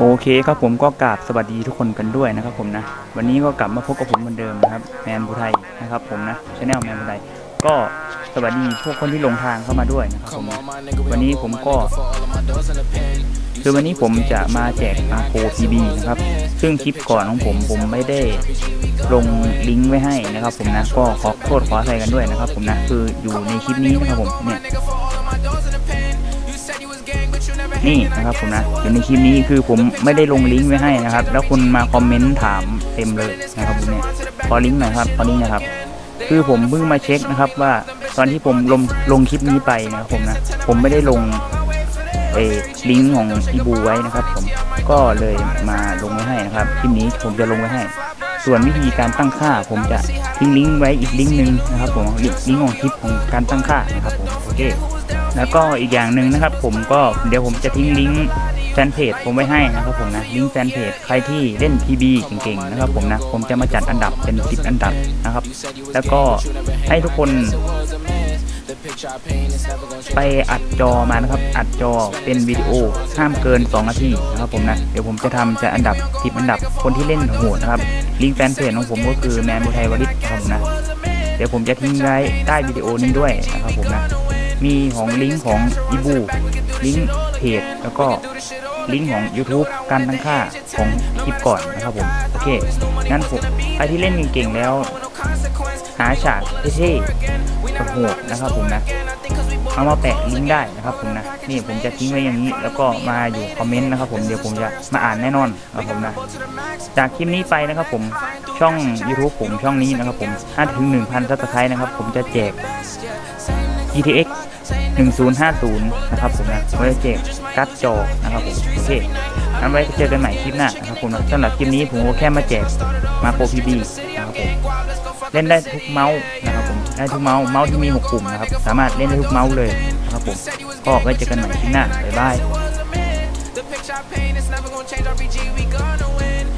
โอเคครับผมก็กราบสวัสดีทุกคนกันด้วยนะครับผมนะ วันนี้ก็กลับมาพบกับผมเหมือนเดิมนะครับแมนบูไทยนะครับผมนะชาแนลแมนบูไทยก็สวัสดีพวกคนที่ลงทางเข้ามาด้วยนะครับผมวันนี้ผมก็ คือวันนี้ผมจะมาแจกอาโ PB นะครับ ซึ่งคลิปก่อนของผมผมไม่ได้ลงลิงก์ไว้ให้นะครับ ผมนะก็ขอโทษขออภัยกันด้วยนะครับ ผมนะคืออยู่ในคลิปนี้นะครับผมเนี่ย นี่นะครับผมนะอยู่ในคลิปนี้คือผมไม่ได้ลงลิงก์ไว้ให้นะครับ แล้วคุณมาคอมเมนต์ถามเต็มเลยนะครับผมเนี่ยขอลิงก์หน่อยครับขอลิงก์นะครับ คือผมเพิ่งมาเช็คนะครับว่าตอนที่ผมลงลงคลิปนี้ไปนะครับผมนะ ผมไม่ได้ลงเอลิงก์ของอีบูไว้นะครับ ผมก็เลยมาลงไว้ให้นะครับคลิปนี้ผมจะลงไว้ให้ ส่วนวิธีการตั้งค่า ผมจะทิ้งลิงก์ไว้อีกลิงก์หนึ่งนะครับผมลิงก์ของคลิปของการตั้งค่านะครับผมโอเค แล้วก็อีกอย่างหนึ่งนะครับ ผมก็เดี๋ยวผมจะทิ้งลิงก์แฟนเพจผมไว้ให้นะครับผมนะลิงก์แฟนเพจใครที่เล่น PB เก่งๆนะครับผมนะผมจะมาจัดอันดับเป็น 10 อันดับนะครับ แล้วก็ให้ทุกคนไปอัดจอมานะครับ อัดจอเป็นวิดีโอห้ามเกิน 2 นาทีนะครับผมนะ เดี๋ยวผมจะทำจะอันดับ10อันดับคนที่เล่นโหดนะครับ ลิงก์แฟนเพจของผมก็คือแมนบูไทยวริศผมนะ เดี๋ยวผมจะทิ้งไว้ใต้วิดีโอนี้ด้วยนะครับผมนะ มีของลิงก์ของอีบูลิงก์เพจแล้วก็ลิงก์ของ YouTube การตั้งค่าของคลิปก่อนนะครับผม โอเค งั้นผมใครที่เล่นเก่งๆแล้ว หาฉากเท่ๆโหดๆนะครับผมนะเอามาแปะลิงก์ได้นะครับผมนะ นี่ผมจะทิ้งไว้อย่างนี้ แล้วก็มาอยู่คอมเมนต์นะครับผมเดี๋ยวผมจะมาอ่านแน่นอนนะครับผมนะ จากคลิปนี้ไปนะครับผมช่อง YouTube ผมช่องนี้นะครับผมถ้าถึง 1,000ซับสไครต์นะครับผมจะแจก GTX 1050 นะครับผมนะไว้แจกการ์ดจอนะครับผมโอเคงั้นไว้เจอกันใหม่คลิปหน้านะครับผมนะสำหรับคลิปนี้ผมก็แค่มาแจกมาโปรพีบีนะครับผมเล่นได้ทุกเมาส์นะครับผมได้ทุกเมาส์เมาส์ที่มี6ปุ่มนะครับสามารถเล่นได้ทุกเมาส์เลยนะครับผมก็ไว้เจอกันใหม่คลิปหน้าบ๊ายบาย The picture I paint is never gonna change. RPG, we gonna win.